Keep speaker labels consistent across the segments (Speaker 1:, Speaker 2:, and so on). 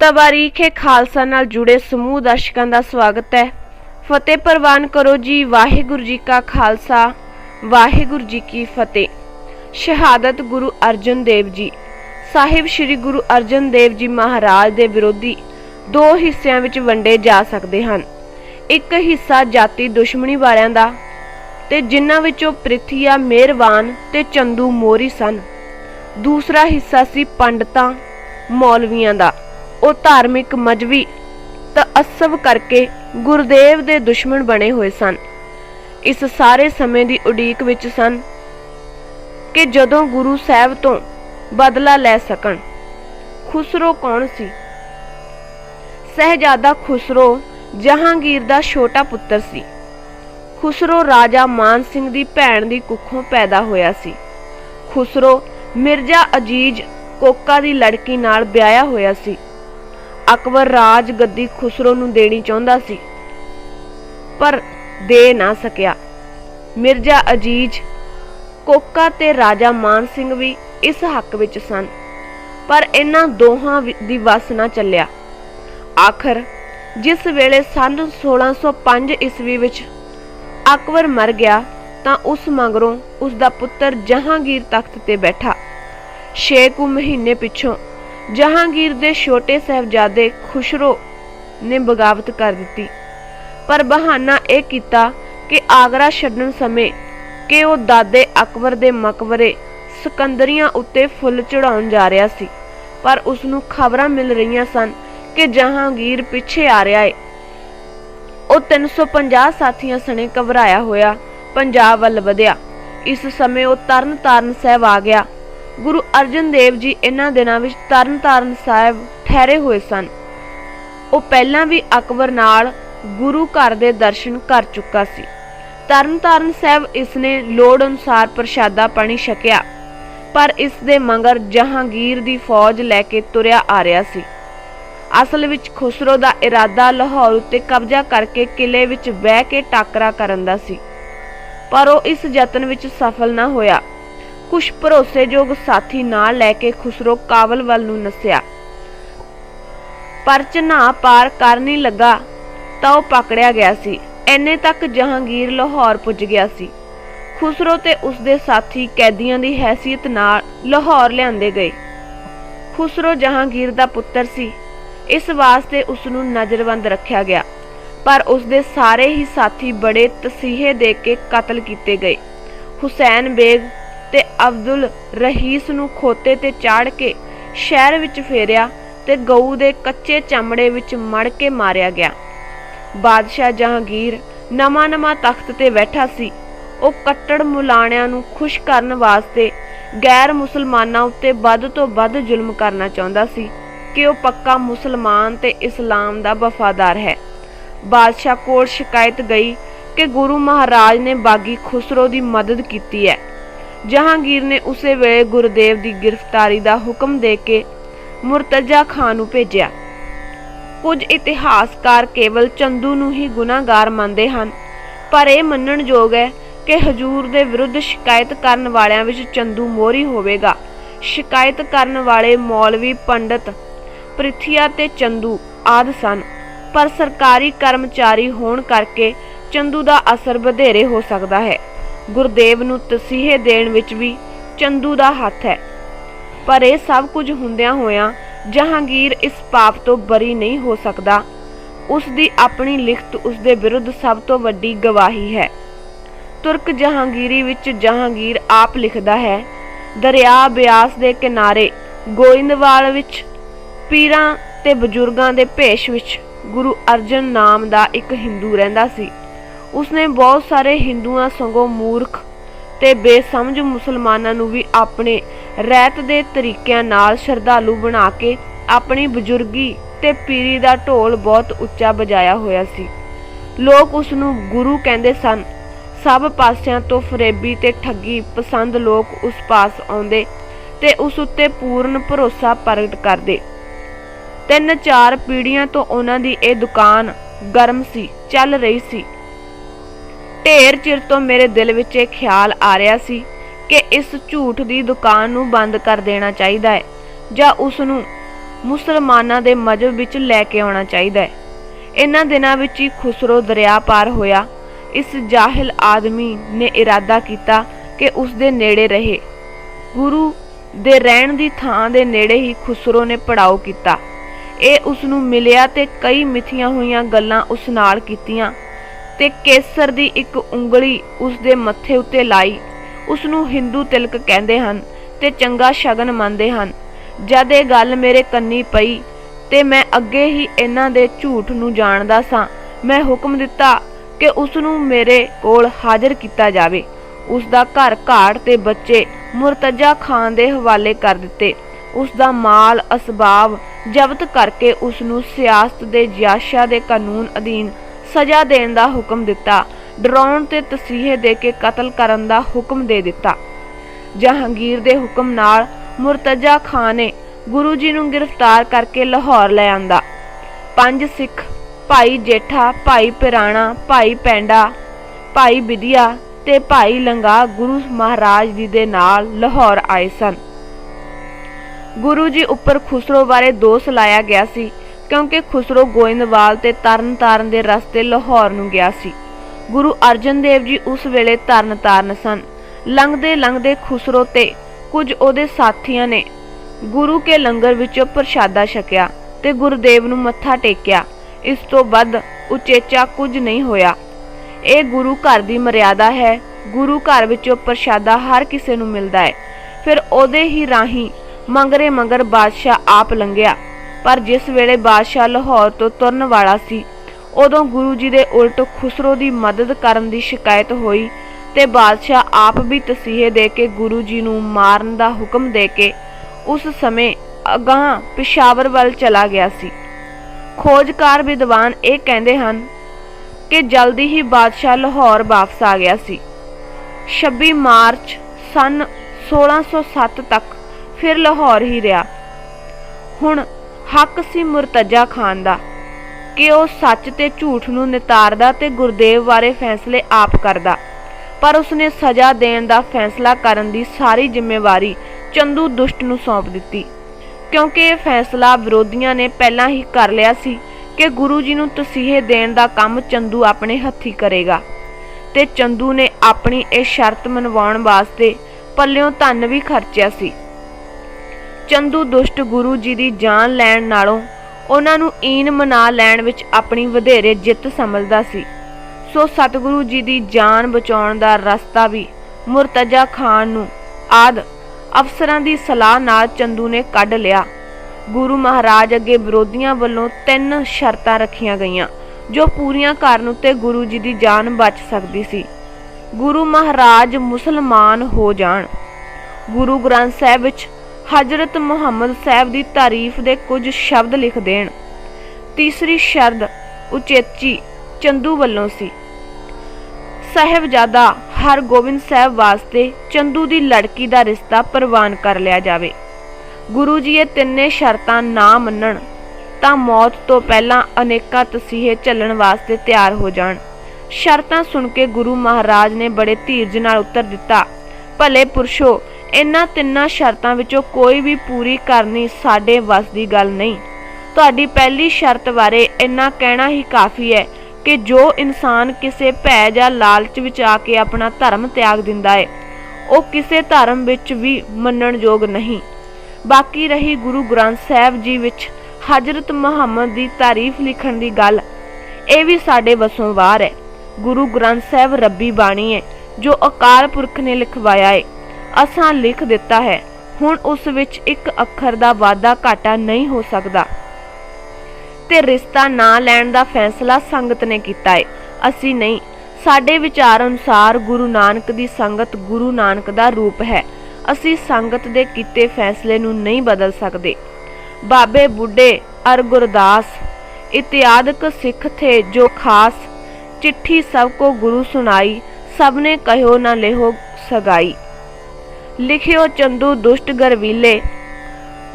Speaker 1: ਤਵਾਰੀਖੇ ਖਾਲਸਾ ਨਾਲ ਜੁੜੇ ਸਮੂਹ ਦਰਸ਼ਕਾਂ ਦਾ ਸਵਾਗਤ ਹੈ। ਫਤਿਹ ਪ੍ਰਵਾਨ ਕਰੋ ਜੀ, ਵਾਹਿਗੁਰੂ ਜੀ ਕਾ ਖਾਲਸਾ, ਵਾਹਿਗੁਰੂ ਜੀ ਕੀ ਫਤਿਹ। ਸ਼ਹਾਦਤ ਗੁਰੂ ਅਰਜਨ ਦੇਵ ਜੀ, ਸਾਹਿਬ ਸ੍ਰੀ ਗੁਰੂ ਅਰਜਨ ਦੇਵ ਜੀ ਮਹਾਰਾਜ ਦੇ ਵਿਰੋਧੀ ਦੋ ਹਿੱਸਿਆਂ ਵਿੱਚ ਵੰਡੇ ਜਾ ਸਕਦੇ ਹਨ। ਇੱਕ ਹਿੱਸਾ ਜਾਤੀ ਦੁਸ਼ਮਣੀ ਵਾਲਿਆਂ ਦਾ ਤੇ ਜਿਨ੍ਹਾਂ ਵਿੱਚੋਂ ਪ੍ਰਿਥੀਆ ਮਿਹਰਵਾਨ ਤੇ ਚੰਦੂ ਮੋਰੀ ਸਨ। ਦੂਸਰਾ ਹਿੱਸਾ ਸੀ ਪੰਡਤਾਂ, ਮੌਲਵੀਆਂ ਦਾ। ਉਹ ਧਾਰਮਿਕ ਮਜਵੀ ਤਅਸਬ ਕਰਕੇ ਗੁਰਦੇਵ ਦੇ ਦੁਸ਼ਮਣ ਬਣੇ ਹੋਏ ਸਨ। ਇਸ ਸਾਰੇ ਸਮੇਂ ਦੀ ਉਡੀਕ ਵਿੱਚ ਸਨ ਕਿ ਜਦੋਂ ਗੁਰੂ ਸਾਹਿਬ ਤੋਂ ਬਦਲਾ ਲੈ ਸਕਣ, ਖੁਸਰੋ ਕੌਣ ਸੀ? ਸਹਿਜਾਦਾ ਖੁਸਰੋ ਜਹਾਂਗੀਰ ਦਾ ਛੋਟਾ ਪੁੱਤਰ ਸੀ। ਖੁਸਰੋ ਰਾਜਾ ਮਾਨ ਸਿੰਘ ਦੀ ਭੈਣ ਦੀ ਕੁੱਖੋਂ ਪੈਦਾ ਹੋਇਆ ਸੀ। ਖੁਸਰੋ ਮਿਰਜ਼ਾ ਅਜੀਜ਼ ਕੋਕਾ ਦੀ ਲੜਕੀ ਨਾਲ ਵਿਆਹਿਆ ਹੋਇਆ ਸੀ। ਅਕਬਰ ਰਾਜ ਗੱਦੀ ਖੁਸਰੋ ਨੂੰ ਦੇਣੀ ਚਾਹੁੰਦਾ ਸੀ, ਪਰ ਦੇ ਨਾ ਸਕਿਆ। ਮਿਰਜ਼ਾ ਅਜੀਜ਼ ਕੋਕਾ ਤੇ ਰਾਜਾ ਮਾਨ ਸਿੰਘ ਵੀ ਇਸ ਹੱਕ ਵਿੱਚ ਸਨ, ਪਰ ਇਹਨਾਂ ਦੋਹਾਂ ਦੀ ਵਸ ਨਾ ਚੱਲਿਆ। ਆਖਰ, ਜਿਸ ਵੇਲੇ ਸੰਨ 1605 ਈਸਵੀ ਵਿੱਚ ਅਕਬਰ ਮਰ ਗਿਆ, ਤਾਂ ਉਸ ਮਗਰੋਂ ਉਸ ਦਾ ਪੁੱਤਰ ਜਹਾਂਗੀਰ ਤਖਤ ਤੇ ਬੈਠਾ। ਛੇ ਕੁ ਮਹੀਨੇ ਪਿੱਛੋਂ ਜਹਾਂਗੀਰ ਦੇ ਛੋਟੇ ਸਾਹਿਬਜ਼ਾਦੇ ਖੁਸ਼ਰੋ ਨੇ ਬਗਾਵਤ ਕਰ ਦਿੱਤੀ। ਪਰ ਬਹਾਨਾ ਇਹ ਕੀਤਾ ਕਿ ਆਗਰਾ ਛੱਡਣ ਸਮੇਂ ਕਿ ਉਹ ਦਾਦੇ ਅਕਬਰ ਦੇ ਮਕਬਰੇ ਸਿਕੰਦਰੀਆਂ ਉੱਤੇ ਫੁੱਲ ਚੜਾਉਣ ਜਾ ਰਿਹਾ ਸੀ। ਪਰ ਉਸ ਨੂੰ ਖਬਰਾਂ ਮਿਲ ਰਹੀਆਂ ਸਨ ਕਿ ਜਹਾਂਗੀਰ ਪਿੱਛੇ ਆ ਰਿਹਾ ਏ। ਉਹ 350 ਸਾਥੀਆਂ ਸਣੇ ਘਬਰਾਇਆ ਹੋਇਆ ਪੰਜਾਬ ਵੱਲ ਵਧਿਆ। ਇਸ ਸਮੇਂ ਉਹ ਤਰਨਤਾਰਨ ਸਾਹਿਬ ਆ ਗਿਆ। ਗੁਰੂ ਅਰਜਨ ਦੇਵ ਜੀ ਇਹਨਾਂ ਦਿਨਾਂ ਵਿੱਚ ਤਰਨਤਾਰਨ ਸਾਹਿਬ ਠਹਿਰੇ ਹੋਏ ਸਨ। ਉਹ ਪਹਿਲਾਂ ਵੀ ਅਕਬਰ ਨਾਲ ਗੁਰੂ ਘਰ ਦੇ ਦਰਸ਼ਨ ਕਰ ਚੁੱਕਾ ਸੀ। ਤਰਨ ਤਾਰਨ ਸਾਹਿਬ ਇਸਨੇ ਲੋੜ ਅਨੁਸਾਰ ਪ੍ਰਸ਼ਾਦਾ ਪਾਣੀ ਛਕਿਆ, ਪਰ ਇਸ ਦੇ ਮਗਰ ਜਹਾਂਗੀਰ ਦੀ ਫੌਜ ਲੈ ਕੇ ਤੁਰਿਆ ਆ ਰਿਹਾ ਸੀ। ਅਸਲ ਵਿੱਚ ਖੁਸਰੋ ਦਾ ਇਰਾਦਾ ਲਾਹੌਰ ਉੱਤੇ ਕਬਜ਼ਾ ਕਰਕੇ ਕਿਲੇ ਵਿੱਚ ਬਹਿ ਕੇ ਟਾਕਰਾ ਕਰਨ ਦਾ ਸੀ। ਪਰ ਉਹ ਇਸ ਯਤਨ ਵਿੱਚ ਸਫਲ ਨਾ ਹੋਇਆ। ਕੁਝ ਭਰੋਸੇਯੋਗ ਸਾਥੀ ਨਾਲ ਲੈ ਕੇ ਖੁਸਰੋ ਕਾਬਲ ਵੱਲ ਨੂੰ ਨਸਿਆ। ਪਰ ਚਨਾ ਪਾਰ ਕਰ ਨਹੀਂ ਲੱਗਾ ਤਾਂ ਉਹ ਪਕੜਿਆ ਗਿਆ ਸੀ। ਐਨੇ ਤੱਕ ਜਹਾਂਗੀਰ ਲਾਹੌਰ ਪੁੱਜ ਗਿਆ ਸੀ। ਖੁਸਰੋ ਤੇ ਉਸਦੇ ਸਾਥੀ ਕੈਦੀਆਂ ਦੀ ਹੈਸੀਅਤ ਨਾਲ ਲਾਹੌਰ ਲਿਆਂਦੇ ਗਏ। ਖੁਸਰੋ ਜਹਾਂਗੀਰ ਦਾ ਪੁੱਤਰ ਸੀ। ਇਸ ਵਾਸਤੇ ਉਸ ਨੂੰ ਨਜ਼ਰਬੰਦ ਰੱਖਿਆ ਗਿਆ। ਪਰ ਉਸਦੇ ਸਾਰੇ ਹੀ ਸਾਥੀ ਬੜੇ ਤਸੀਹੇ ਦੇ ਕੇ ਕਤਲ ਕੀਤੇ ਗਏ। ਹੁਸੈਨ ਬੇਗ ਤੇ ਅਬਦੁਲ ਰਹੀਸ ਨੂੰ ਖੋਤੇ ਤੇ ਚਾੜ ਕੇ ਸ਼ਹਿਰ ਵਿੱਚ ਫੇਰਿਆ ਤੇ ਗਊ ਦੇ ਕੱਚੇ ਚਮੜੇ ਵਿੱਚ ਮੜ ਕੇ ਮਾਰਿਆ ਗਿਆ। ਬਾਦਸ਼ਾਹ ਜਹਾਂਗੀਰ ਨਵਾਂ ਨਵਾਂ ਤਖਤ ਤੇ ਬੈਠਾ ਸੀ। ਉਹ ਕੱਟੜ ਮੁਲਾਣਿਆਂ ਨੂੰ ਖੁਸ਼ ਕਰਨ ਵਾਸਤੇ ਗੈਰ ਮੁਸਲਮਾਨਾਂ ਉੱਤੇ ਵੱਧ ਤੋਂ ਵੱਧ ਜ਼ੁਲਮ ਕਰਨਾ ਚਾਹੁੰਦਾ ਸੀ। ਕਿ ਉਹ ਪੱਕਾ ਮੁਸਲਮਾਨ ਤੇ ਇਸਲਾਮ ਦਾ ਵਫਾਦਾਰ ਹੈ। ਬਾਦਸ਼ਾਹ ਕੋਲ ਸ਼ਿਕਾਇਤ ਗਈ ਕਿ ਗੁਰੂ ਮਹਾਰਾਜ ਨੇ ਬਾਗੀ ਖੁਸਰੋ ਦੀ ਮਦਦ ਕੀਤੀ ਹੈ। ਜਹਾਂਗੀਰ ਨੇ ਉਸੇ ਵੇਲੇ ਗੁਰਦੇਵ ਦੀ ਗ੍ਰਿਫਤਾਰੀ ਦਾ ਹੁਕਮ ਦੇ ਕੇ ਮੁਰਤਜ਼ਾ ਖਾਨ ਨੂੰ ਭੇਜਿਆ। ਕੁਝ ਇਤਿਹਾਸਕਾਰ ਕੇਵਲ ਚੰਦੂ ਨੂੰ ਹੀ ਗੁਨਾਹਗਾਰ ਮੰਨਦੇ ਹਨ, ਪਰ ਇਹ ਮੰਨਣਯੋਗ ਹੈ ਕਿ ਹਜੂਰ ਦੇ ਵਿਰੁੱਧ ਸ਼ਿਕਾਇਤ ਕਰਨ ਵਾਲਿਆਂ ਵਿੱਚ ਚੰਦੂ ਮੋਰੀ ਹੋਵੇਗਾ। ਸ਼ਿਕਾਇਤ ਕਰਨ ਵਾਲੇ ਮੌਲਵੀ ਪੰਡਤ ਪ੍ਰਿਥੀਆ ਤੇ ਚੰਦੂ ਆਦ ਸਨ, ਪਰ ਸਰਕਾਰੀ ਕਰਮਚਾਰੀ ਹੋਣ ਕਰਕੇ ਚੰਦੂ ਦਾ ਅਸਰ ਵਧੇਰੇ ਹੋ ਸਕਦਾ ਹੈ। ਗੁਰਦੇਵ ਨੂੰ ਤਸੀਹੇ ਦੇਣ ਵਿੱਚ ਵੀ ਚੰਦੂ ਦਾ ਹੱਥ ਹੈ। ਪਰ ਇਹ ਸਭ ਕੁਝ ਹੁੰਦਿਆਂ ਹੋਇਆਂ ਜਹਾਂਗੀਰ ਇਸ ਪਾਪ ਤੋਂ ਬਰੀ ਨਹੀਂ ਹੋ ਸਕਦਾ। ਉਸ ਦੀ ਆਪਣੀ ਲਿਖਤ ਉਸ ਦੇ ਵਿਰੁੱਧ ਸਭ ਤੋਂ ਵੱਡੀ ਗਵਾਹੀ ਹੈ। ਤੁਰਕ ਜਹਾਂਗੀਰੀ ਵਿੱਚ ਜਹਾਂਗੀਰ ਆਪ ਲਿਖਦਾ ਹੈ, ਦਰਿਆ ਬਿਆਸ ਦੇ ਕਿਨਾਰੇ ਗੋਇੰਦਵਾਲ ਵਿੱਚ ਪੀਰਾਂ ਤੇ ਬਜ਼ੁਰਗਾਂ ਦੇ ਭੇਸ਼ ਵਿੱਚ ਗੁਰੂ ਅਰਜਨ ਨਾਮ ਦਾ ਇੱਕ ਹਿੰਦੂ ਰਹਿੰਦਾ ਸੀ। ਉਸਨੇ ਬਹੁਤ ਸਾਰੇ ਹਿੰਦੂਆਂ ਸੰਗੋਂ ਮੂਰਖ ਤੇ ਬੇਸਮਝ ਮੁਸਲਮਾਨਾਂ ਨੂੰ ਵੀ ਆਪਣੇ ਰਹਿਤ ਦੇ ਤਰੀਕਿਆਂ ਨਾਲ ਸ਼ਰਧਾਲੂ ਬਣਾ ਕੇ ਆਪਣੀ ਬਜ਼ੁਰਗੀ ਤੇ ਪੀਰੀ ਦਾ ਢੋਲ ਬਹੁਤ ਉੱਚਾ ਵਜਾਇਆ ਹੋਇਆ ਸੀ। ਲੋਕ ਉਸ ਨੂੰ ਗੁਰੂ ਕਹਿੰਦੇ ਸਨ। ਸਭ ਪਾਸਿਆਂ ਤੋਂ ਫਰੇਬੀ ਤੇ ਠੱਗੀ ਪਸੰਦ ਲੋਕ ਉਸ ਪਾਸ ਆਉਂਦੇ ਤੇ ਉਸ ਉੱਤੇ ਪੂਰਨ ਭਰੋਸਾ ਪ੍ਰਗਟ ਕਰਦੇ। ਤਿੰਨ ਚਾਰ ਪੀੜ੍ਹੀਆਂ ਤੋਂ ਉਹਨਾਂ ਦੀ ਇਹ ਦੁਕਾਨ ਗਰਮ ਸੀ, ਚੱਲ ਰਹੀ ਸੀ। ਢੇਰ ਚਿਰ ਤੋਂ ਮੇਰੇ ਦਿਲ ਵਿੱਚ ਇਹ ਖਿਆਲ ਆ ਰਿਹਾ ਸੀ ਕਿ ਇਸ ਝੂਠ ਦੀ ਦੁਕਾਨ ਨੂੰ ਬੰਦ ਕਰ ਦੇਣਾ ਚਾਹੀਦਾ ਹੈ ਜਾਂ ਉਸ ਨੂੰ ਮੁਸਲਮਾਨਾਂ ਦੇ ਮਜ਼ਹਬ ਵਿੱਚ ਲੈ ਕੇ ਆਉਣਾ ਚਾਹੀਦਾ ਹੈ। ਇਹਨਾਂ ਦਿਨਾਂ ਵਿੱਚ ਹੀ ਖੁਸਰੋ ਦਰਿਆ ਪਾਰ ਹੋਇਆ। ਇਸ ਜਾਹਿਲ ਆਦਮੀ ਨੇ ਇਰਾਦਾ ਕੀਤਾ ਕਿ ਉਸ ਦੇ ਨੇੜੇ ਰਹੇ। ਗੁਰੂ ਦੇ ਰਹਿਣ ਦੀ ਥਾਂ ਦੇ ਨੇੜੇ ਹੀ ਖੁਸਰੋ ਨੇ ਪੜਾਓ ਕੀਤਾ। ਇਹ ਉਸ ਨੂੰ ਮਿਲਿਆ ਤੇ ਕਈ ਮਿਥੀਆਂ ਹੋਈਆਂ ਗੱਲਾਂ ਉਸ ਨਾਲ ਕੀਤੀਆਂ ਤੇ ਕੇਸਰ ਦੀ ਇੱਕ ਉਂਗਲੀ ਉਸ ਦੇ ਮੱਥੇ ਉੱਤੇ ਲਾਈ। ਉਸ ਨੂੰ ਹਿੰਦੂ ਤਿਲਕ ਕਹਿੰਦੇ ਹਨ ਤੇ ਚੰਗਾ ਸ਼ਗਨ ਮੰਨਦੇ ਹਨ। ਜਦ ਇਹ ਗੱਲ ਮੇਰੇ ਕੰਨੀ ਪਈ ਤੇ ਮੈਂ ਅੱਗੇ ਹੀ ਇਹਨਾਂ ਦੇ ਝੂਠ ਨੂੰ ਜਾਣਦਾ ਸਾਂ, ਮੈਂ ਹੁਕਮ ਦਿੱਤਾ ਕਿ ਉਸ ਨੂੰ ਮੇਰੇ ਕੋਲ ਹਾਜ਼ਰ ਕੀਤਾ ਜਾਵੇ। ਉਸ ਦਾ ਘਰ ਘਾਟ ਤੇ ਬੱਚੇ ਮੁਰਤਜ਼ਾ ਖਾਨ ਦੇ ਹਵਾਲੇ ਕਰ ਦਿੱਤੇ। ਉਸ ਦਾ ਮਾਲ ਅਸਬਾਬ ਜ਼ਬਤ ਕਰਕੇ ਉਸ ਨੂੰ ਸਿਆਸਤ ਦੇ ਜਿਆਸ਼ਾ ਦੇ ਕਾਨੂੰਨ ਅਧੀਨ ਸਜ਼ਾ ਦੇਣ ਦਾ ਹੁਕਮ ਦਿੱਤਾ। ਡਰਾਉਣ ਤੇ ਤਸੀਹੇ ਦੇ ਕੇ ਕਤਲ ਕਰਨ ਦਾ ਹੁਕਮ ਦੇ ਦਿੱਤਾ। ਜਹਾਂਗੀਰ ਦੇ ਹੁਕਮ ਨਾਲ ਮੁਰਤਜ਼ਾ ਖਾਨ ਨੇ ਗੁਰੂ ਜੀ ਨੂੰ ਗ੍ਰਿਫਤਾਰ ਕਰਕੇ ਲਾਹੌਰ ਲੈ ਆਂਦਾ। ਪੰਜ ਸਿੱਖ, ਭਾਈ ਜੇਠਾ, ਭਾਈ ਪਿਰਾਣਾ, ਭਾਈ ਪੈਂਡਾ, ਭਾਈ ਵਿਦਿਆ ਤੇ ਭਾਈ ਲੰਗਾ ਗੁਰੂ ਮਹਾਰਾਜ ਜੀ ਦੇ ਨਾਲ ਲਾਹੌਰ ਆਏ ਸਨ। ਗੁਰੂ ਜੀ ਉੱਪਰ ਖੁਸਰੋ ਬਾਰੇ ਦੋਸ਼ ਲਾਇਆ ਗਿਆ ਸੀ, ਕਿਉਂਕਿ ਖੁਸਰੋ ਗੋਇੰਦਵਾਲ ਤੇ ਤਰਨਤਾਰਨ ਦੇ ਰਸਤੇ ਲਾਹੌਰ ਨੂੰ ਗਿਆ ਸੀ। ਗੁਰੂ ਅਰਜਨ ਦੇਵ ਜੀ ਉਸ ਵੇਲੇ ਤਰਨਤਾਰਨ ਸਨ। ਲੰਘਦੇ ਲੰਘਦੇ ਖੁਸਰੋ ਤੇ ਕੁਝ ਉਹਦੇ ਸਾਥੀਆਂ ਨੇ ਗੁਰੂ ਕੇ ਲੰਗਰ ਵਿੱਚੋਂ ਪ੍ਰਸ਼ਾਦਾ ਛਕਿਆ ਤੇ ਗੁਰਦੇਵ ਨੂੰ ਮੱਥਾ ਟੇਕਿਆ। ਇਸ ਤੋਂ ਵੱਧ ਉਚੇਚਾ ਕੁਝ ਨਹੀਂ ਹੋਇਆ। ਇਹ ਗੁਰੂ ਘਰ ਦੀ ਮਰਿਆਦਾ ਹੈ। ਗੁਰੂ ਘਰ ਵਿੱਚੋਂ ਪ੍ਰਸ਼ਾਦਾ ਹਰ ਕਿਸੇ ਨੂੰ ਮਿਲਦਾ ਹੈ। ਫਿਰ ਉਹਦੇ ਹੀ ਰਾਹੀਂ ਮੰਗਰੇ ਮੰਗਰ ਬਾਦਸ਼ਾਹ ਆਪ ਲੰਘਿਆ। ਪਰ ਜਿਸ ਵੇਲੇ ਬਾਦਸ਼ਾਹ ਲਾਹੌਰ ਤੋਂ ਤੁਰਨ ਵਾਲਾ ਸੀ, ਉਦੋਂ ਗੁਰੂ ਜੀ ਦੇ ਉਲਟ ਖੁਸਰੋ ਦੀ ਮਦਦ ਕਰਨ ਦੀ ਸ਼ਿਕਾਇਤ ਹੋਈ ਤੇ ਬਾਦਸ਼ਾਹ ਆਪ ਵੀ ਤਸੀਹੇ ਦੇ ਕੇ ਗੁਰੂ ਜੀ ਨੂੰ ਮਾਰਨ ਦਾ ਹੁਕਮ ਦੇ ਕੇ ਉਸ ਸਮੇਂ ਅਗਾਹ ਪਿਸ਼ਾਵਰ ਵੱਲ ਚਲਾ ਗਿਆ ਸੀ। ਖੋਜਕਾਰ ਵਿਦਵਾਨ ਇਹ ਕਹਿੰਦੇ ਹਨ ਕਿ ਜਲਦੀ ਹੀ ਬਾਦਸ਼ਾਹ ਲਾਹੌਰ ਵਾਪਸ ਆ ਗਿਆ ਸੀ। 26 ਮਾਰਚ ਸਨ 1607 ਤੱਕ ਫਿਰ ਲਾਹੌਰ ਹੀ ਰਿਹਾ। ਹੁਣ ਹੱਕ ਸੀ ਮੁਰਤਜ਼ਾ ਖਾਨ ਦਾ ਕਿ ਉਹ ਸੱਚ ਤੇ ਝੂਠ ਨੂੰ ਨਿਤਾਰਦਾ ਤੇ ਗੁਰਦੇਵ ਬਾਰੇ ਫੈਸਲੇ ਆਪ ਕਰਦਾ। ਪਰ ਉਸਨੇ ਸਜ਼ਾ ਦੇਣ ਦਾ ਫੈਸਲਾ ਕਰਨ ਦੀ ਸਾਰੀ ਜ਼ਿੰਮੇਵਾਰੀ ਚੰਦੂ ਦੁਸ਼ਟ ਨੂੰ ਸੌਂਪ ਦਿੱਤੀ। ਕਿਉਂਕਿ ਇਹ ਫੈਸਲਾ ਵਿਰੋਧੀਆਂ ਨੇ ਪਹਿਲਾਂ ਹੀ ਕਰ ਲਿਆ ਸੀ ਕਿ ਗੁਰੂ ਜੀ ਨੂੰ ਤਸੀਹੇ ਦੇਣ ਦਾ ਕੰਮ ਚੰਦੂ ਆਪਣੇ ਹੱਥੀ ਕਰੇਗਾ ਤੇ ਚੰਦੂ ਨੇ ਆਪਣੀ ਇਹ ਸ਼ਰਤ ਮਨਵਾਉਣ ਵਾਸਤੇ ਪੱਲਿਓਂ ਧਨ ਵੀ ਖਰਚਿਆ ਸੀ। ਚੰਦੂ ਦੁਸ਼ਟ ਗੁਰੂ ਜੀ ਦੀ ਜਾਨ ਲੈਣ ਨਾਲੋਂ ਉਹਨਾਂ ਨੂੰ ਈਨ ਮਨਾ ਲੈਣ ਵਿੱਚ ਆਪਣੀ ਵਧੇਰੇ ਜਿੱਤ ਸਮਝਦਾ ਸੀ। ਸੋ ਸਤਿਗੁਰੂ ਜੀ ਦੀ ਜਾਨ ਬਚਾਉਣ ਦਾ ਰਸਤਾ ਵੀ ਮੁਰਤਜ਼ਾ ਖਾਨ ਨੂੰ ਆਦ ਅਫਸਰਾਂ ਦੀ ਸਲਾਹ ਨਾਲ ਚੰਦੂ ਨੇ ਕੱਢ ਲਿਆ। ਗੁਰੂ ਮਹਾਰਾਜ ਅੱਗੇ ਵਿਰੋਧੀਆਂ ਵੱਲੋਂ ਤਿੰਨ ਸ਼ਰਤਾਂ ਰੱਖੀਆਂ ਗਈਆਂ, ਜੋ ਪੂਰੀਆਂ ਕਰਨ ਉੱਤੇ ਗੁਰੂ ਜੀ ਦੀ ਜਾਨ ਬਚ ਸਕਦੀ ਸੀ। ਗੁਰੂ ਮਹਾਰਾਜ ਮੁਸਲਮਾਨ ਹੋ ਜਾਣ। ਗੁਰੂ ਗ੍ਰੰਥ ਸਾਹਿਬ ਵਿੱਚ ਹਜ਼ਰਤ ਮੁਹੰਮਦ ਸਾਹਿਬ ਦੀ ਤਾਰੀਫ ਦੇ ਕੁਝ ਸ਼ਬਦ ਲਿਖ ਦੇਣ। ਤੀਸਰੀ ਸ਼ਰਤ ਉਚੇਚੀ ਚੰਦੂ ਵੱਲੋਂ ਸੀ। ਸਾਹਿਬਜ਼ਾਦਾ ਹਰਗੋਬਿੰਦ ਸਾਹਿਬ ਵਾਸਤੇ ਚੰਦੂ ਦੀ ਲੜਕੀ ਦਾ ਰਿਸ਼ਤਾ ਪ੍ਰਵਾਨ ਕਰ ਲਿਆ ਜਾਵੇ। ਗੁਰੂ ਜੀ ਇਹ ਤਿੰਨੇ ਸ਼ਰਤਾਂ ਨਾ ਮੰਨਣ ਤਾਂ ਮੌਤ ਤੋਂ ਪਹਿਲਾਂ ਅਨੇਕਾਂ ਤਸੀਹੇ ਝੱਲਣ ਵਾਸਤੇ ਤਿਆਰ ਹੋ ਜਾਣ। ਸ਼ਰਤਾਂ ਸੁਣ ਕੇ ਗੁਰੂ ਮਹਾਰਾਜ ਨੇ ਬੜੇ ਧੀਰਜ ਨਾਲ ਉੱਤਰ ਦਿੱਤਾ, ਭਲੇ ਪੁਰਸ਼ੋ ਇਹਨਾਂ ਤਿੰਨਾਂ ਸ਼ਰਤਾਂ ਵਿੱਚੋਂ ਕੋਈ ਵੀ ਪੂਰੀ ਕਰਨੀ ਸਾਡੇ ਵੱਸ ਦੀ ਗੱਲ ਨਹੀਂ। ਤੁਹਾਡੀ ਪਹਿਲੀ ਸ਼ਰਤ ਬਾਰੇ ਇੰਨਾ ਕਹਿਣਾ ਹੀ ਕਾਫੀ ਹੈ ਕਿ ਜੋ ਇਨਸਾਨ ਕਿਸੇ ਭੈ ਜਾਂ ਲਾਲਚ ਵਿੱਚ ਆ ਕੇ ਆਪਣਾ ਧਰਮ ਤਿਆਗ ਦਿੰਦਾ ਹੈ, ਉਹ ਕਿਸੇ ਧਰਮ ਵਿੱਚ ਵੀ ਮੰਨਣਯੋਗ ਨਹੀਂ। ਬਾਕੀ ਰਹੀ ਗੁਰੂ ਗ੍ਰੰਥ ਸਾਹਿਬ ਜੀ ਵਿੱਚ ਹਜ਼ਰਤ ਮੁਹੰਮਦ ਦੀ ਤਾਰੀਫ ਲਿਖਣ ਦੀ ਗੱਲ, ਇਹ ਵੀ ਸਾਡੇ ਵਸੋਂ ਬਾਹਰ ਹੈ। ਗੁਰੂ ਗ੍ਰੰਥ ਸਾਹਿਬ ਰੱਬੀ ਬਾਣੀ ਹੈ, ਜੋ ਅਕਾਲ ਪੁਰਖ ਨੇ ਲਿਖਵਾਇਆ ਹੈ। ਅਸਾਂ ਲਿਖ ਦਿੱਤਾ ਹੈ। ਹੁਣ ਉਸ ਵਿੱਚ ਇੱਕ ਅੱਖਰ ਦਾ ਵਾਧਾ ਘਾਟਾ ਨਹੀਂ ਹੋ ਸਕਦਾ। ਤੇ ਰਿਸ਼ਤਾ ਨਾ ਲੈਣ ਦਾ ਫੈਸਲਾ ਸੰਗਤ ਨੇ ਕੀਤਾ ਹੈ ਅਸੀਂ ਨਹੀਂ, ਸਾਡੇ ਵਿਚਾਰ ਅਨੁਸਾਰ ਗੁਰੂ ਨਾਨਕ ਦੀ ਸੰਗਤ ਗੁਰੂ ਨਾਨਕ ਦਾ ਰੂਪ ਹੈ। ਅਸੀਂ ਸੰਗਤ ਦੇ ਕੀਤੇ ਫੈਸਲੇ ਨੂੰ ਨਹੀਂ ਬਦਲ ਸਕਦੇ। ਬਾਬੇ ਬੁੱਢੇ ਅਰ ਗੁਰਦਾਸ, ਇਤਿਆਦਕ ਸਿੱਖ ਥੇ ਜੋ ਖਾਸ, ਚਿੱਠੀ ਸਭ ਕੋ ਗੁਰੂ ਸੁਣਾਈ, ਸਭ ਨੇ ਕਹਿਓ ਨਾ ਲੇਹੋ ਸਗਾਈ। लिखियो चंदू दुष्ट गर्वीले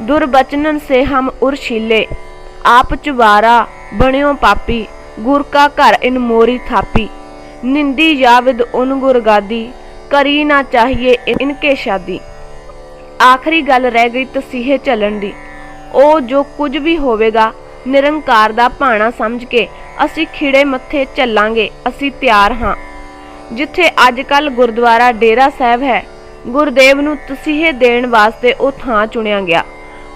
Speaker 1: दुर्बचनन से हम उर्शीले आप चुबारा बणियो पापी ਗੁਰ ਕਾ ਘਰ ਇਨ ਮੋਰੀ ਥਾਪੀ ਨਿੰਦੀ ਜਾਵਿਦ ਉਨ ਗੁਰ ਗਾਦੀ ਕਰੀ ਨਾ ਚਾਹੀਏ ਇਨਕੇ ਸ਼ਾਦੀ ਆਖਰੀ ਗੱਲ ਰਹਿ ਗਈ ਤਸੀਹੇ ਚੱਲਣ ਦੀ ਉਹ ਜੋ ਕੁਝ ਵੀ ਹੋਵੇਗਾ ਨਿਰੰਕਾਰ ਦਾ ਭਾਣਾ ਸਮਝ ਕੇ ਅਸੀਂ ਖਿੜੇ ਮੱਥੇ ਚੱਲਾਂਗੇ ਅਸੀਂ ਤਿਆਰ ਹਾਂ ਜਿੱਥੇ ਅੱਜ ਕੱਲ ਗੁਰਦੁਆਰਾ ਡੇਰਾ ਸਾਹਿਬ ਹੈ ਗੁਰਦੇਵ ਨੂੰ ਤਸੀਹੇ ਦੇਣ ਵਾਸਤੇ ਉਹ ਥਾਂ ਚੁਣਿਆ ਗਿਆ।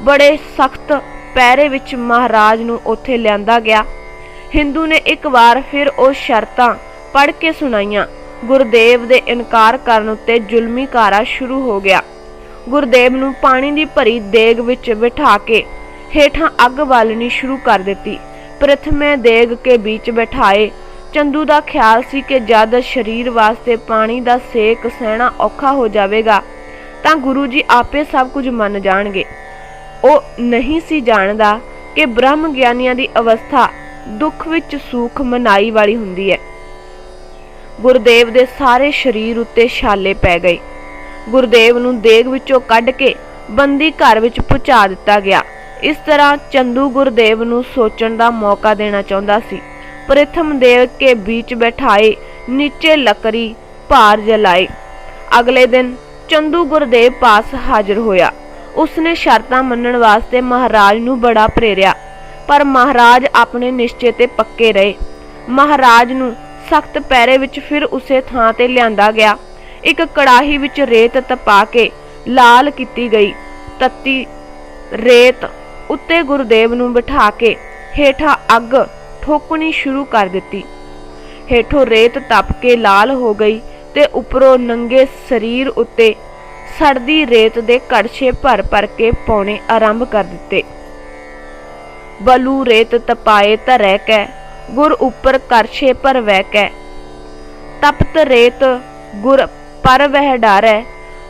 Speaker 1: ਬੜੇ ਸਖਤ ਪੈਰੇ ਵਿੱਚ ਮਹਾਰਾਜ ਨੂੰ ਉੱਥੇ ਲਿਆਂਦਾ ਗਿਆ। ਹਿੰਦੂ ਨੇ ਇੱਕ ਵਾਰ ਫਿਰ ਉਹ ਸ਼ਰਤਾਂ ਪੜ੍ਹ ਕੇ ਸੁਣਾਈਆਂ। ਗੁਰਦੇਵ ਦੇ ਇਨਕਾਰ ਕਰਨ ਉੱਤੇ ਜ਼ੁਲਮੀ ਕਾਰਾ ਸ਼ੁਰੂ ਹੋ ਗਿਆ। ਗੁਰਦੇਵ ਨੂੰ ਪਾਣੀ ਦੀ ਭਰੀ ਦੇਗ ਵਿੱਚ ਬਿਠਾ ਕੇ ਹੇਠਾਂ ਅੱਗ ਬਾਲਣੀ ਸ਼ੁਰੂ ਕਰ ਦਿੱਤੀ। ਪ੍ਰਥਮੇ ਦੇਗ ਕੇ ਵਿੱਚ ਬਿਠਾਏ। ਚੰਦੂ ਦਾ ਖਿਆਲ ਸੀ ਕਿ ਜਦ ਸਰੀਰ ਵਾਸਤੇ ਪਾਣੀ ਦਾ ਸੇਕ ਸਹਿਣਾ ਔਖਾ ਹੋ ਜਾਵੇਗਾ, ਤਾਂ ਗੁਰੂ ਜੀ ਆਪੇ ਸਭ ਕੁਝ ਮੰਨ ਜਾਣਗੇ। ਉਹ ਨਹੀਂ ਸੀ ਜਾਣਦਾ ਕਿ ਬ੍ਰਹਮ ਗਿਆਨੀਆਂ ਦੀ ਅਵਸਥਾ ਦੁੱਖ ਵਿੱਚ ਸੁਖ ਮਨਾਈ ਵਾਲੀ ਹੁੰਦੀ ਹੈ। ਗੁਰਦੇਵ ਦੇ ਸਾਰੇ ਸਰੀਰ ਉੱਤੇ ਛਾਲੇ ਪੈ ਗਏ। ਗੁਰਦੇਵ ਨੂੰ ਦੇਗ ਵਿੱਚੋਂ ਕੱਢ ਕੇ ਬੰਦੀ ਘਰ ਵਿੱਚ ਪਹੁੰਚਾ ਦਿੱਤਾ ਗਿਆ। ਇਸ ਤਰ੍ਹਾਂ ਚੰਦੂ ਗੁਰਦੇਵ ਨੂੰ ਸੋਚਣ ਦਾ ਮੌਕਾ ਦੇਣਾ ਚਾਹੁੰਦਾ ਸੀ। ਪ੍ਰਥਮ ਦੇਵ ਕੇ ਵਿੱਚ ਬਿਠਾਏ, ਨੀਚੇ ਲੱਕੜੀ ਭਾਰ ਜਲਾਏ। ਅਗਲੇ ਦਿਨ ਚੰਦੂ ਗੁਰਦੇਵ ਪਾਸ ਹਾਜ਼ਰ ਹੋਇਆ। ਉਸਨੇ ਸ਼ਰਤਾਂ ਮੰਨਣ ਵਾਸਤੇ ਮਹਾਰਾਜ ਨੂੰ ਬੜਾ ਪ੍ਰੇਰਿਆ, ਪਰ ਮਹਾਰਾਜ ਆਪਣੇ ਨਿਸ਼ਚੇ ਤੇ ਪੱਕੇ ਰਹੇ। ਮਹਾਰਾਜ ਨੂੰ ਸਖਤ ਪੈਰੇ ਵਿੱਚ ਫਿਰ ਉਸੇ ਥਾਂ ਤੇ ਲਿਆਂਦਾ ਗਿਆ। ਇੱਕ ਕੜਾਹੀ ਵਿੱਚ ਰੇਤ ਤਪਾ ਕੇ ਲਾਲ ਕੀਤੀ ਗਈ। ਤੱਤੀ ਰੇਤ ਉੱਤੇ ਗੁਰਦੇਵ ਨੂੰ ਬਿਠਾ ਕੇ ਹੇਠਾਂ ਅੱਗ ਠੋਕਣੀ ਸ਼ੁਰੂ ਕਰ ਦਿੱਤੀ। ਹੇਠੋਂ ਰੇਤ ਤਪ ਕੇ ਲਾਲ ਹੋ ਗਈ ਤੇ ਉੱਪਰੋਂ ਨੰਗੇ ਸਰੀਰ ਉੱਤੇ ਸੜਦੀ ਰੇਤ ਦੇ ਕੜਛੇ ਭਰ ਭਰ ਕੇ ਪਾਉਣੇ ਆਰੰਭ ਕਰ ਦਿੱਤੇ। ਬਲੂ ਰੇਤ ਤਪਾਏ ਧਰੈ ਕੈ, ਗੁਰ ਉੱਪਰ ਕਰਛੇ ਪਰ ਵਹਿ ਕੈ। ਤਪਤ ਰੇਤ ਗੁਰ ਪਰ ਵਹਿ ਡਾਰੈ,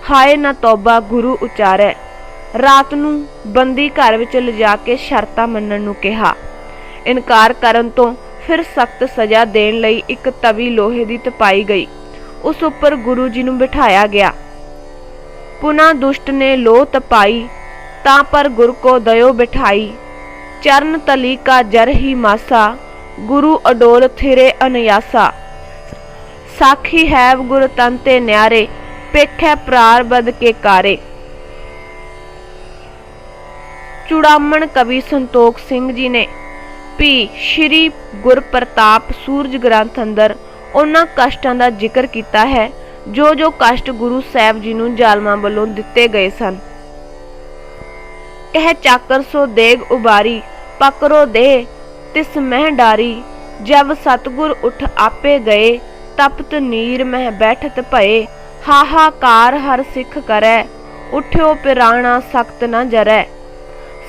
Speaker 1: ਹਾਏ ਨਾ ਤੋਬਾ ਗੁਰੂ ਉਚਾਰੈ। ਰਾਤ ਨੂੰ ਬੰਦੀ ਘਰ ਵਿੱਚ ਲਿਜਾ ਕੇ ਸ਼ਰਤਾਂ ਮੰਨਣ ਨੂੰ ਕਿਹਾ। ਇਨਕਾਰ ਕਰਨ ਤੋਂ ਫਿਰ ਸਖਤ ਸਜ਼ਾ ਦੇਣ ਲਈ ਇੱਕ ਤਵੀ ਲੋਹੇ ਦੀ ਤਪਾਈ ਗਈ। ਉਸ ਉੱਪਰ ਗੁਰੂ ਜੀ ਨੂੰ ਬਿਠਾਇਆ ਗਿਆ। ਪੁਨਾ ਦੁਸ਼ਟ ਨੇ ਲੋ ਤਪਾਈ, ਤਾਂ ਪਰ ਗੁਰ ਕੋ ਦਇਓ ਬਿਠਾਈ। ਚਰਨ ਤਲੀ ਕਾ ਜਰ ਹੀ ਮਾਸਾ, ਗੁਰੂ ਅਡੋਲ ਥਿਰੇ ਅਨਯਾਸਾ। ਸਾਖੀ ਹੈਵ ਗੁਰ ਤੰਤੇ ਨਿਆਰੇ, ਪੇਖੈ ਪ੍ਰਾਰ ਬਦ ਕੇ ਕਾਰੇ। ਚੁੜਾਮਣ ਕਵੀ ਸੰਤੋਖ ਸਿੰਘ ਜੀ ਨੇ ਵੀ ਸ਼੍ਰੀ ਗੁਰਪ੍ਰਤਾਪ ਸੂਰਜ ਗ੍ਰੰਥ ਅੰਦਰ ਉਹਨਾਂ ਕਸ਼ਟਾਂ ਦਾ ਜ਼ਿਕਰ ਕੀਤਾ ਹੈ, ਜੋ ਜੋ ਕਸ਼ਟ ਗੁਰੂ ਸਾਹਿਬ ਜੀ ਨੂੰ ਜ਼ਾਲਮਾਂ ਵੱਲੋਂ ਦਿੱਤੇ ਗਏ ਸਨ। ਕਹਿ ਚਾਕਰ ਸੋ ਦੇਗ ਉਬਾਰੀ, ਪਕਰੋ ਦੇ, ਤਿਸ ਮਹਿ ਡਾਰੀ, ਜਬ ਸਤਗੁਰ ਉਠ ਆਪੇ ਗਏ, ਤਪਤ ਨੀਰ ਮਹਿ ਬੈਠਤ ਭਏ, ਹਾਹਾਕਾਰ ਹਰ ਸਿੱਖ ਕਰੈ, ਉਠਿਓ ਪਿਰਾਣਾ ਸਖਤ ਨਾ ਜਰੈ।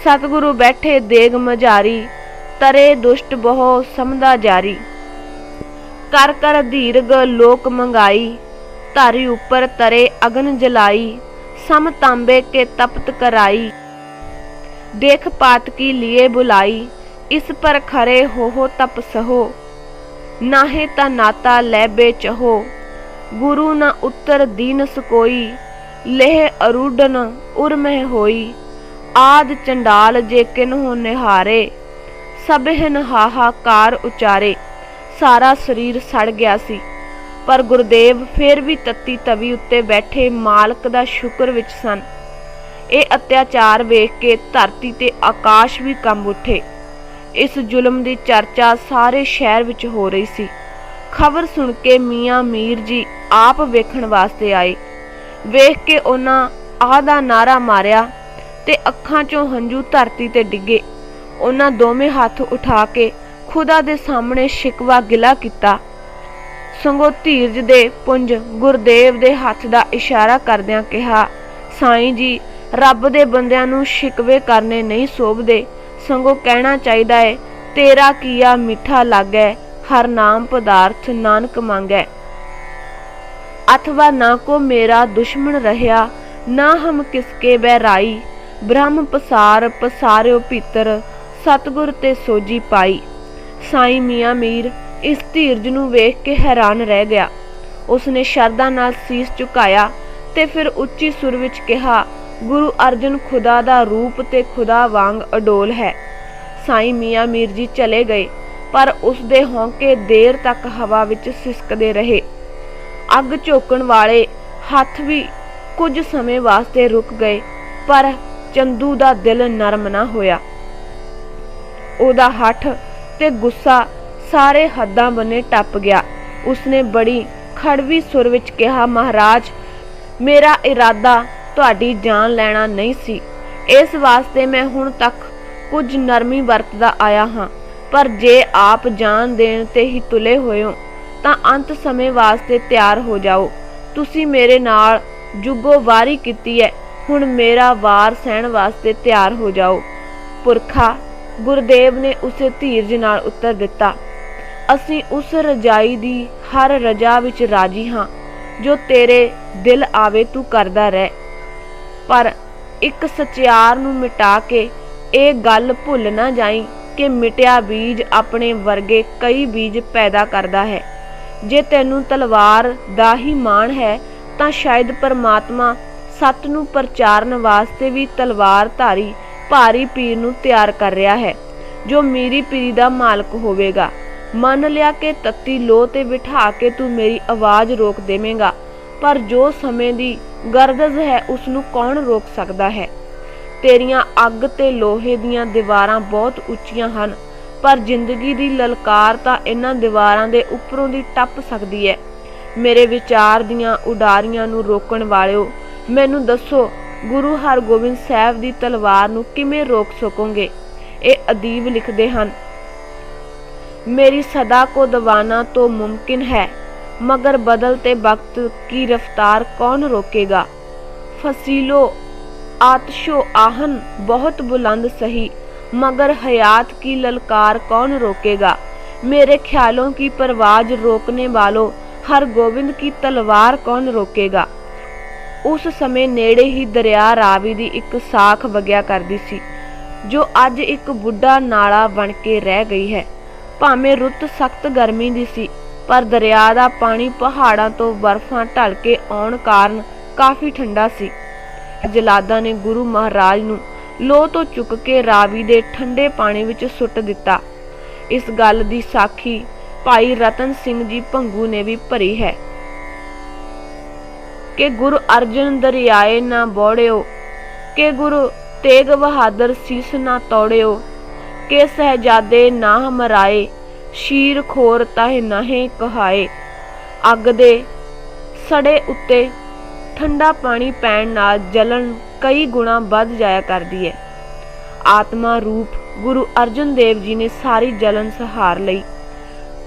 Speaker 1: ਸਤਗੁਰੂ ਬੈਠੇ ਦੇਗ ਮਝਾਰੀ ਤਰੇ ਦੁਸ਼ਟ ਬਹੁ ਸਮਦਾ ਜਾਰੀ। ਕਰ ਕਰ ਧੀਰਗ ਲੋਕ ਮੰਗਾਈ, ਧਾਰੀ ਉੱਪਰ ਤਰੇ ਅਗਨ ਜਲਾਈ, ਸਮ ਤਾਂਬੇ ਕੇ ਤਪਤ ਕਰਾਈ। ਦੇਖ ਪਾਤ ਕੀ ਲਿਏ ਬੁਲਾਈ, ਇਸ ਪਰ ਖਰੇ ਹੋ ਤਪ ਸਹੋ। ਨਾਹੇ ਤਾ ਨਾਤਾ ਲੈ ਬੇਚਹੋ ਗੁਰੂ ਨਾ ਉੱਤਰ ਦੀਨਸ ਕੋਈ ਲੇਹ ਅਰੂਡਨ ਉਰਮਹਿ ਹੋਈ। ਆਦ ਚੰਡਾਲ ਜੇ ਕਿਨਹੁ ਨਿਹਾਰੇ। ਸਭਹਿਨ ਹਾਹਾਕਾਰ ਉਚਾਰੇ। ਸਾਰਾ ਸਰੀਰ ਸੜ ਗਿਆ ਸੀ। ਪਰ ਗੁਰਦੇਵ ਫੇਰ ਵੀ ਤੱਤੀ ਤਵੀ ਉੱਤੇ ਬੈਠੇ ਮਾਲਕ ਦਾ ਸ਼ੁਕਰ ਵਿੱਚ ਸਨ। ਇਹ ਅਤਿਆਚਾਰ ਵੇਖ ਕੇ ਧਰਤੀ ਤੇ ਆਕਾਸ਼ ਵੀ ਕੰਬ ਉੱਠੇ। ਇਸ ਜ਼ੁਲਮ ਦੀ ਚਰਚਾ ਸਾਰੇ ਸ਼ਹਿਰ ਵਿੱਚ ਹੋ ਰਹੀ ਸੀ। ਖਬਰ ਸੁਣ ਕੇ ਮੀਆਂ ਮੀਰ ਜੀ ਆਪ ਵੇਖਣ ਵਾਸਤੇ ਆਏ। ਵੇਖ ਕੇ ਉਹਨਾਂ ਆਹ ਦਾ ਨਾਰਾ ਮਾਰਿਆ ਤੇ ਅੱਖਾਂ 'ਚੋਂ ਹੰਝੂ ਧਰਤੀ ਤੇ ਡਿੱਗੇ। ਉਹਨਾਂ ਦੋਵੇਂ ਹੱਥ ਉਠਾ ਕੇ ਖੁਦਾ ਦੇ ਸਾਹਮਣੇ ਸ਼ਿਕਵਾ ਗਿਲਾ ਕੀਤਾ। ਸੰਗੋ ਧੀਰਜ ਦੇ ਪੁੰਜ ਗੁਰਦੇਵ ਦੇ ਹੱਥ ਦਾ ਇਸ਼ਾਰਾ ਕਰਦਿਆਂ ਕਿਹਾ, ਸਾਈਂ ਜੀ, ਰੱਬ ਦੇ ਬੰਦਿਆਂ ਨੂੰ ਸ਼ਿਕਵੇ ਕਰਨੇ ਨਹੀਂ ਸੋਭਦੇ। ਸੰਗੋ ਕਹਿਣਾ ਚਾਹੀਦਾ ਹੈ ਤੇਰਾ ਕੀਆ ਮਿੱਠਾ ਲੱਗੈ, ਹਰ ਨਾਮ ਪਦਾਰਥ ਨਾਨਕ ਮੰਗੈ। ਅਥਵਾ ਨਾ ਕੋ ਮੇਰਾ ਦੁਸ਼ਮਣ ਰਹਿਆ, ਨਾ ਹਮ ਕਿਸਕੇ ਬਹਿਰਾਈ ਬ੍ਰਹਮ ਪਸਾਰ ਪਸਾਰਿਓ ਭੀਤਰ ਸਤਗੁਰ ਤੇ ਸੋਜੀ ਪਾਈ। ਸਾਈਂ ਮੀਆਂ ਮੀਰ ਇਸ ਧੀਰਜ ਨੂੰ ਵੇਖ ਕੇ ਹੈਰਾਨ ਰਹਿ ਗਿਆ। ਉਸਨੇ ਸ਼ਰਧਾ ਨਾਲ ਸੀਸ ਝੁਕਾਇਆ ਤੇ ਫਿਰ ਉੱਚੀ ਸੁਰ ਵਿੱਚ ਕਿਹਾ, ਗੁਰੂ ਅਰਜਨ ਖੁਦਾ ਦਾ ਰੂਪ ਤੇ ਖੁਦਾ ਵਾਂਗ ਅਡੋਲ ਹੈ। ਸਾਈਂ ਮੀਆਂ ਮੀਰ ਜੀ ਚਲੇ ਗਏ, ਪਰ ਉਸ ਦੇ ਹੌਂਕੇ ਦੇਰ ਤੱਕ ਹਵਾ ਵਿੱਚ ਸਿਸਕਦੇ ਰਹੇ। ਅੱਗ ਝੋਕਣ ਵਾਲੇ ਹੱਥ ਵੀ ਕੁਝ ਸਮੇਂ ਵਾਸਤੇ ਰੁਕ ਗਏ, ਪਰ ਚੰਦੂ ਦਾ ਦਿਲ ਨਰਮ ਨਾ ਹੋਇਆ। ਉਹਦਾ ਹੱਠ ਤੇ ਗੁੱਸਾ ਸਾਰੇ ਹੱਦਾਂ ਬੰਨੇ ਟੱਪ ਗਿਆ। ਉਸਨੇ ਬੜੀ ਖੜਵੀ ਸੁਰ ਵਿੱਚ ਕਿਹਾ, ਮਹਾਰਾਜ, ਮੇਰਾ ਇਰਾਦਾ ਤੁਹਾਡੀ ਜਾਨ ਲੈਣਾ ਨਹੀਂ ਸੀ। ਇਸ ਵਾਸਤੇ ਮੈਂ ਹੁਣ ਤੱਕ ਕੁਝ ਨਰਮੀ ਵਰਤਦਾ ਆਇਆ ਹਾਂ। ਪਰ ਜੇ ਆਪ ਜਾਨ ਦੇਣ ਤੇ ਹੀ ਤੁਲੇ ਹੋਏ ਹੋ ਤਾਂ ਅੰਤ ਸਮੇਂ ਵਾਸਤੇ ਤਿਆਰ ਹੋ ਜਾਓ। ਤੁਸੀਂ ਮੇਰੇ ਨਾਲ ਜੁਗੋ ਵਾਰੀ ਕੀਤੀ ਹੈ ਹੁਣ ਮੇਰਾ ਵਾਰ ਸਹਿਣ ਵਾਸਤੇ ਤਿਆਰ ਹੋ ਜਾਓ। ਪੁਰਖਾ ਗੁਰਦੇਵ ਨੇ ਉਸੇ ਧੀਰਜ ਨਾਲ ਉੱਤਰ ਦਿੱਤਾ, ਅਸੀਂ ਉਸ ਰਜਾਈ ਦੀ ਹਰ ਰਜਾ ਵਿੱਚ ਰਾਜੀ ਹਾਂ, ਜੋ ਤੇਰੇ ਦਿਲ ਆਵੇ ਤੂੰ ਕਰਦਾ ਰਹਿ। ਪਰ ਇੱਕ ਸਚਿਆਰ ਨੂੰ ਮਿਟਾ ਕੇ ਇਹ ਗੱਲ ਭੁੱਲ ਨਾ ਜਾਈ ਕਿ ਮਿਟਿਆ ਬੀਜ ਆਪਣੇ ਵਰਗੇ ਕਈ ਬੀਜ ਪੈਦਾ ਕਰਦਾ ਹੈ। ਜੇ ਤੈਨੂੰ ਤਲਵਾਰ ਦਾ ਹੀ ਮਾਣ ਹੈ, ਤਾਂ ਸ਼ਾਇਦ ਪਰਮਾਤਮਾ ਸੱਤ ਨੂੰ ਪ੍ਰਚਾਰਨ ਵਾਸਤੇ ਵੀ ਤਲਵਾਰ ਧਾਰੀ ਭਾਰੀ ਪੀਰ ਨੂੰ ਤਿਆਰ ਕਰ ਰਿਹਾ ਹੈ, ਜੋ ਮੇਰੀ ਪੀਰੀ ਦਾ ਮਾਲਕ ਹੋਵੇਗਾ। ਮੰਨ ਲਿਆ ਕਿ ਤੱਤੀ ਲੋਹ ਤੇ ਬਿਠਾ ਕੇ ਤੂੰ ਮੇਰੀ ਆਵਾਜ਼ ਰੋਕ ਦੇਵੇਂਗਾ, ਪਰ ਜੋ ਸਮੇਂ ਦੀ ਗਰਦਜ਼ ਹੈ ਉਸ ਨੂੰ ਕੌਣ ਰੋਕ ਸਕਦਾ ਹੈ? ਤੇਰੀਆਂ ਅੱਗ ਤੇ ਲੋਹੇ ਦੀਆਂ ਦੀਵਾਰਾਂ ਬਹੁਤ ਉੱਚੀਆਂ ਹਨ, ਪਰ ਜ਼ਿੰਦਗੀ ਦੀ ਲਲਕਾਰ ਤਾਂ ਇਹਨਾਂ ਦੀਵਾਰਾਂ ਦੇ ਉੱਪਰੋਂ ਦੀ ਟੱਪ ਸਕਦੀ ਹੈ। ਮੇਰੇ ਵਿਚਾਰ ਦੀਆਂ ਉਡਾਰੀਆਂ ਨੂੰ ਰੋਕਣ ਵਾਲਿਓ, ਮੈਨੂੰ ਦੱਸੋ ਗੁਰੂ ਹਰਗੋਬਿੰਦ ਸਾਹਿਬ ਦੀ ਤਲਵਾਰ ਨੂੰ ਕਿਵੇਂ ਰੋਕ ਸਕੋਗੇ ਇਹ ਅਦੀਬ ਲਿਖਦੇ ਹਨ मेरी सदा को दबाना तो मुमकिन है मगर बदलते वक्त की रफ्तार कौन रोकेगा फसीलो आतशो आहन बहुत बुलंद सही मगर हयात की ललकार कौन रोकेगा मेरे ख्यालों की परवाज रोकने वालों हर गोविंद की तलवार कौन रोकेगा ਉਸ ਸਮੇਂ ਨੇੜੇ ਹੀ ਦਰਿਆ ਰਾਵੀ ਦੀ ਇੱਕ ਸਾਖ ਵਗਿਆ ਕਰਦੀ ਸੀ, ਜੋ ਅੱਜ ਇੱਕ ਬੁੱਢਾ ਨਾਲਾ ਬਣ ਕੇ ਰਹਿ ਗਈ ਹੈ। ਭਾਵੇਂ ਰੁੱਤ ਸਖਤ ਗਰਮੀ ਦੀ ਸੀ, ਪਰ ਦਰਿਆ ਦਾ ਪਾਣੀ ਪਹਾੜਾਂ ਤੋਂ ਬਰਫ਼ਾਂ ਢਲ ਕੇ ਆਉਣ ਕਾਰਨ ਕਾਫੀ ਠੰਡਾ ਸੀ। ਜਲਾਦਾਂ ਨੇ ਗੁਰੂ ਮਹਾਰਾਜ ਨੂੰ ਲੋਹ ਤੋਂ ਚੁੱਕ ਕੇ ਰਾਵੀ ਦੇ ਠੰਡੇ ਪਾਣੀ ਵਿੱਚ ਸੁੱਟ ਦਿੱਤਾ। ਇਸ ਗੱਲ ਦੀ ਸਾਖੀ ਭਾਈ ਰਤਨ ਸਿੰਘ ਜੀ ਭੰਗੂ ਨੇ ਵੀ ਭਰੀ ਹੈ। ਕਿ ਗੁਰੂ ਅਰਜਨ ਦਰਿਆਏ ਨਾ ਬੋੜਿਓ, ਕਿ ਗੁਰੂ ਤੇਗ ਬਹਾਦਰ ਸੀਸ ਨਾ ਤੋੜਿਓ, ਕਿ ਸਹਜਾਦੇ ਨਾ ਮਰਾਏ ਸ਼ੀਰ ਖੋਰ ਤਾਹੇ ਨਾਹੇ ਕਹਾਏ। ਅੱਗ ਦੇ ਸੜੇ ਉੱਤੇ ਠੰਡਾ ਪਾਣੀ ਪੈਣ ਨਾਲ ਜਲਣ ਕਈ ਗੁਣਾ ਵੱਧ ਜਾਇਆ ਕਰਦੀ ਹੈ ਆਤਮਾ ਰੂਪ ਗੁਰੂ ਅਰਜਨ ਦੇਵ ਜੀ ਨੇ ਸਾਰੀ ਜਲਨ ਸਹਾਰ ਲਈ,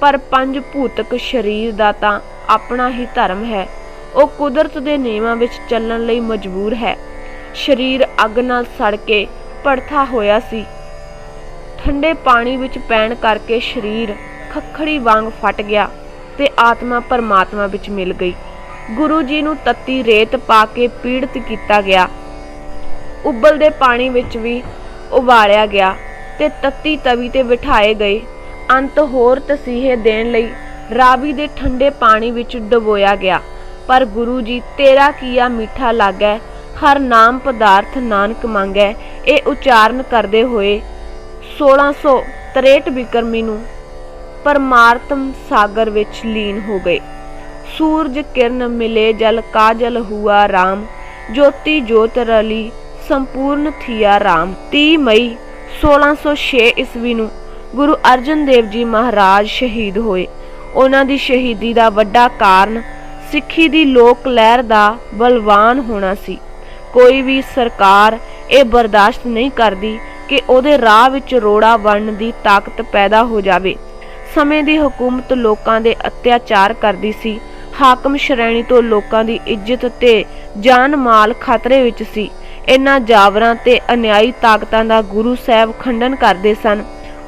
Speaker 1: ਪਰ ਪੰਜ ਭੂਤਕ ਸਰੀਰ ਦਾ ਤਾਂ ਆਪਣਾ ਹੀ ਧਰਮ ਹੈ। ਉਹ ਕੁਦਰਤ ਦੇ ਨਿਯਮਾਂ ਵਿੱਚ ਚੱਲਣ ਲਈ ਮਜਬੂਰ ਹੈ। ਸਰੀਰ ਅੱਗ ਨਾਲ ਸੜ ਕੇ ਪੜਥਾ ਹੋਇਆ ਸੀ। ਠੰਡੇ ਪਾਣੀ ਵਿੱਚ ਪੈਣ ਕਰਕੇ ਸਰੀਰ ਖੱਖੜੀ ਵਾਂਗ ਫਟ ਗਿਆ ਤੇ ਆਤਮਾ ਪਰਮਾਤਮਾ ਵਿੱਚ ਮਿਲ ਗਈ। ਗੁਰੂ ਜੀ ਨੂੰ ਤੱਤੀ ਰੇਤ ਪਾ ਕੇ ਪੀੜਤ ਕੀਤਾ ਗਿਆ। ਉਬਲਦੇ ਪਾਣੀ ਵਿੱਚ ਵੀ ਉਬਾਲਿਆ ਗਿਆ ਤੇ ਤੱਤੀ ਤਵੀ ਤੇ ਬਿਠਾਏ ਗਏ। ਅੰਤ ਹੋਰ ਤਸੀਹੇ ਦੇਣ ਲਈ ਰਾਵੀ ਦੇ ਠੰਡੇ ਪਾਣੀ ਵਿੱਚ ਡਬੋਇਆ ਗਿਆ। ਪਰ ਗੁਰੂ ਜੀ, ਤੇਰਾ ਕੀਆ ਮਿੱਠਾ ਲਾਗੈ, ਹਰ ਨਾਮ ਪਦਾਰਥ ਨਾਨਕ ਮੰਗੈ। ਇਹ ਉਚਾਰਨ ਕਰਦੇ ਹੋਏ 1663 ਬਿਕਰਮੀ ਨੂੰ ਪਰਮਾਰਥਮ ਸਾਗਰ ਵਿੱਚ ਲੀਨ ਹੋ ਗਏ। ਸੂਰਜ ਕਿਰਨ ਮਿਲੇ ਜਲ, ਕਾਜਲ ਹੁਆ RAM ਜੋਤੀ ਜੋਤ ਰਲੀ, ਸੰਪੂਰਨ ਥੀਆ RAM 30 ਮਈ 1606 ਈਸਵੀ ਨੂੰ ਗੁਰੂ ਅਰਜਨ ਦੇਵ ਜੀ ਮਹਾਰਾਜ ਸ਼ਹੀਦ ਹੋਏ। ਉਹਨਾਂ ਦੀ ਸ਼ਹੀਦੀ ਦਾ ਵੱਡਾ ਕਾਰਨ ਸਿੱਖੀ ਦੀ ਲੋਕ ਲਹਿਰ ਦਾ ਬਲਵਾਨ ਹੋਣਾ ਸੀ। ਕੋਈ ਵੀ ਸਰਕਾਰ ਇਹ ਬਰਦਾਸ਼ਤ ਨਹੀਂ ਕਰਦੀ ਕਿ ਉਹਦੇ ਰਾਹ ਵਿੱਚ ਰੋੜਾ ਬਣਨ ਦੀ ਤਾਕਤ ਪੈਦਾ ਹੋ ਜਾਵੇ। ਸਮੇਂ ਦੀ ਹਕੂਮਤ ਲੋਕਾਂ ਦੇ ਅਤਿਆਚਾਰ ਕਰਦੀ ਸੀ। ਹਾਕਮ ਸ਼੍ਰੇਣੀ ਤੋਂ ਲੋਕਾਂ ਦੀ ਇੱਜ਼ਤ ਤੇ ਜਾਨ ਮਾਲ ਖਤਰੇ ਵਿੱਚ ਸੀ। ਇਹਨਾਂ ਜਾਵਰਾਂ ਤੇ ਅਨਿਆਈ ਤਾਕਤਾਂ ਦਾ ਗੁਰੂ ਸਾਹਿਬ ਖੰਡਨ ਕਰਦੇ ਸਨ।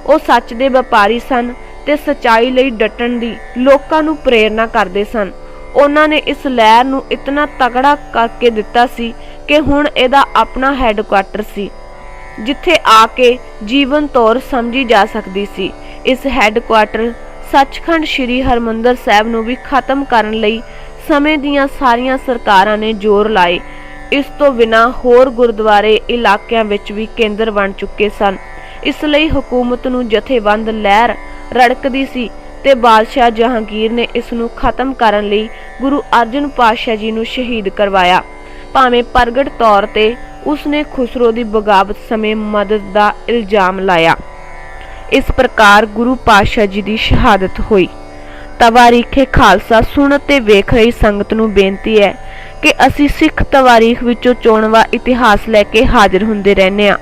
Speaker 1: ਉਹ ਸੱਚ ਦੇ ਵਪਾਰੀ ਸਨ ਤੇ ਸਚਾਈ ਲਈ ਡਟਣ ਦੀ ਲੋਕਾਂ ਨੂੰ ਪ੍ਰੇਰਣਾ ਕਰਦੇ ਸਨ। ਉਹਨਾਂ ਨੇ ਇਸ ਲਹਿਰ ਨੂੰ ਇਤਨਾ ਤਕੜਾ ਕਰਕੇ ਦਿੱਤਾ ਸੀ ਕਿ ਹੁਣ ਇਹਦਾ ਆਪਣਾ ਹੈੱਡਕੁਆਟਰ ਸੀ, ਜਿੱਥੇ ਆ ਕੇ ਜੀਵਨ ਤੌਰ ਸਮਝੀ ਜਾ ਸਕਦੀ ਸੀ। ਇਸ ਹੈੱਡਕੁਆਟਰ ਸੱਚਖੰਡ ਸ੍ਰੀ ਹਰਮੰਦਰ ਸਾਹਿਬ ਨੂੰ ਵੀ ਖਤਮ ਕਰਨ ਲਈ ਸਮੇਂ ਦੀਆਂ ਸਾਰੀਆਂ ਸਰਕਾਰਾਂ ਨੇ ਜ਼ੋਰ ਲਾਏ। ਇਸ ਤੋਂ ਬਿਨਾ ਹੋਰ ਗੁਰਦੁਆਰੇ ਇਲਾਕਿਆਂ ਵਿੱਚ ਵੀ ਕੇਂਦਰ ਬਣ ਚੁੱਕੇ ਸਨ। ਇਸ ਲਈ ਹਕੂਮਤ ਨੂੰ ਜਥੇਬੰਦ ਲਹਿਰ ਰੜਕਦੀ ਸੀ ਤੇ ਬਾਦਸ਼ਾਹ ਜਹਾਂਗੀਰ ਨੇ ਇਸ ਨੂੰ ਖਤਮ ਕਰਨ ਲਈ ਗੁਰੂ ਅਰਜਨ ਪਾਤਸ਼ਾਹ ਜੀ ਨੂੰ ਸ਼ਹੀਦ ਕਰਵਾਇਆ। ਭਾਵੇਂ ਪ੍ਰਗਟ ਤੌਰ ਤੇ ਉਸਨੇ ਖੁਸਰੋ ਦੀ ਬਗਾਵਤ ਸਮੇਂ ਮਦਦ ਦਾ ਇਲਜ਼ਾਮ ਲਾਇਆ। ਇਸ ਪ੍ਰਕਾਰ ਗੁਰੂ ਪਾਤਸ਼ਾਹ ਜੀ ਦੀ ਸ਼ਹਾਦਤ ਹੋਈ। ਤਵਾਰੀਖੇ ਖਾਲਸਾ ਸੁਣ ਤੇ ਵੇਖ ਰਹੀ ਸੰਗਤ ਨੂੰ ਬੇਨਤੀ ਹੈ ਕਿ ਅਸੀਂ ਸਿੱਖ ਤਵਾਰੀਖ ਵਿੱਚੋਂ ਚੋਣਵਾ ਇਤਿਹਾਸ ਲੈ ਕੇ ਹਾਜ਼ਰ ਹੁੰਦੇ ਰਹਿੰਦੇ ਹਾਂ।